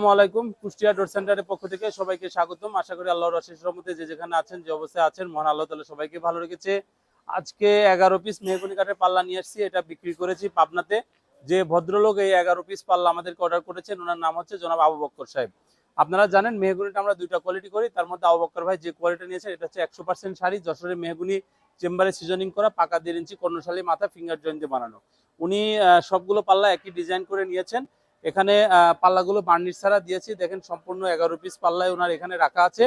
আসসালামু আলাইকুম কুষ্টিয়া ডোর সেন্টারের পক্ষ থেকে সবাইকে স্বাগতম। আশা করি আল্লাহর অশেষ রহমতে যে যেখানে আছেন, যে অবস্থায় আছেন, মহান আল্লাহ তাআলা সবাইকে ভালো রেখেছে। আজকে এগারো পিস মেহগুনি কাঠের পাল্লা নিয়ে আসছি, এটা বিক্রি করেছি পাবনাতে। যে ভদ্রলোক এই এগারো পিস পাল্লা আমাদেরকে অর্ডার করেছেন, ওনার নাম হচ্ছে জনাব আবু বক্কর সাহেব। আপনারা জানেন মেহগুনিটা আমরা দুইটা কোয়ালিটি করি, তার মধ্যে আবু বক্কর ভাই যে কোয়ালিটি নিয়েছেন, এটা হচ্ছে একশো পার্সেন্ট শাড়ি, যশোরের মেহগুনি চেম্বারে সিজনিং করা, পাকা দেড় ইঞ্চি কর্ণশালী মাথা ফিঙ্গার জয়েন্ট বানানো। উনি সবগুলো পাল্লা একই ডিজাইন করে নিয়েছেন। এখানে পাল্লাগুলো বার্নিশ ছাড়া দিয়েছি। দেখেন সম্পূর্ণ এগারো পিস পাল্লায় ওনার এখানে রাখা আছে।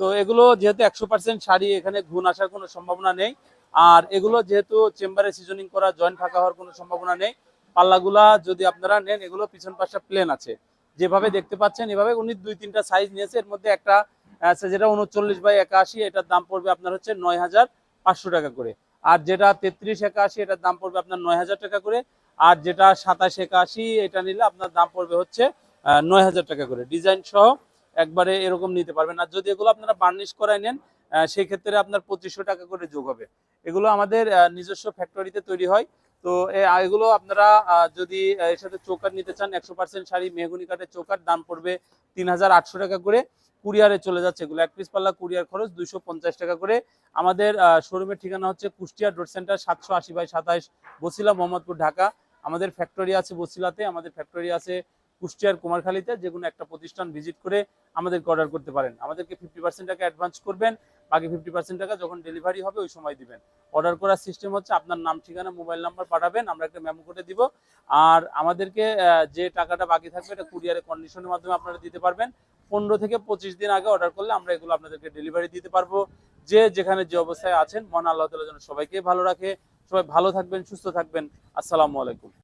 তো এগুলো যেহেতু একশো পার্সেন্ট শাড়ি, এখানে ঘুণ আসার কোনো সম্ভাবনা নেই। আর এগুলো যেহেতু চেম্বারে সিজনিং করা জয়েন্ট ফাঁকা হওয়ার কোনো সম্ভাবনা নেই। পাল্লাগুলা যদি আপনারা নেন, এগুলো পিছন পাশটা প্লেন আছে। যেভাবে দেখতে পাচ্ছেন, এভাবে উনি দুই তিনটা সাইজ নিয়েছে। এর মধ্যে একটা যেটা উনচল্লিশ বাই একাশি, এটার দাম পড়বে আপনার হচ্ছে নয় হাজার পাঁচশো টাকা করে। আর যেটা তেত্রিশ একাশি, এটার দাম পড়বে আপনার নয় হাজার টাকা করে। আর যেটা সাতাশ একাশি, এটা নিলে আপনার দাম পড়বে হচ্ছে নয় হাজার টাকা করে। ডিজাইন সহ একবারে এরকম নিতে পারবেন। আর যদি এগুলো আপনারা বার্নিশ করায় নেন সেই ক্ষেত্রে আপনার পঁচিশশো টাকা করে যোগ হবে। এগুলো আমাদের নিজস্ব ফ্যাক্টরিতে তৈরি হয়। তো এগুলো আপনারা যদি এর সাথে চৌকাট নিতে চান, একশো পার্সেন্ট শাড়ি, মেহগুনি কাঠের চৌকাট দাম পড়বে তিন হাজার আটশো টাকা করে। কুরিয়ারে চলে যাচ্ছে। এগুলো এক পিস পাল্লা কুরিয়ার খরচ দুইশো পঞ্চাশ টাকা করে। আমাদের শোরুমের ঠিকানা হচ্ছে কুষ্টিয়া ডোর সেন্টার সাতশো আশি বাই সাতাইশ বসিলা মোহাম্মদপুর, ঢাকা। আমাদের ফ্যাক্টরি আছে বসিলাতে। আমাদের ফ্যাক্টরি আছে কুষ্টিয়ার কুমারখালীতে। যে কোনো একটা প্রতিষ্ঠান ভিজিট করে আমাদেরকে অর্ডার করতে পারেন। আমাদেরকে ফিফটি পার্সেন্ট টাকা অ্যাডভান্স করবেন। বাকি ফিফটি পার্সেন্ট টাকা যখন ডেলিভারি হবে ওই সময় দিবেন। অর্ডার করার সিস্টেম হচ্ছে আপনার নাম, ঠিকানা মোবাইল নাম্বার পাঠাবেন। আমরা একটা মেমো করে দিব। আর আমাদেরকে যে টাকাটা বাকি থাকবে এটা কুরিয়ারে কন্ডিশনের মাধ্যমে আপনারা দিতে পারবেন। পনেরো থেকে পঁচিশ দিন আগে অর্ডার করলে আমরা এগুলো আপনাদেরকে ডেলিভারি দিতে পারব। যে যেখানে যে অবস্থায় আছেন মনে আল্লাহ তালা যেন সবাইকে ভালো রাখে। সবাই ভালো থাকবেন, সুস্থ থাকবেন। আসসালামু আলাইকুম।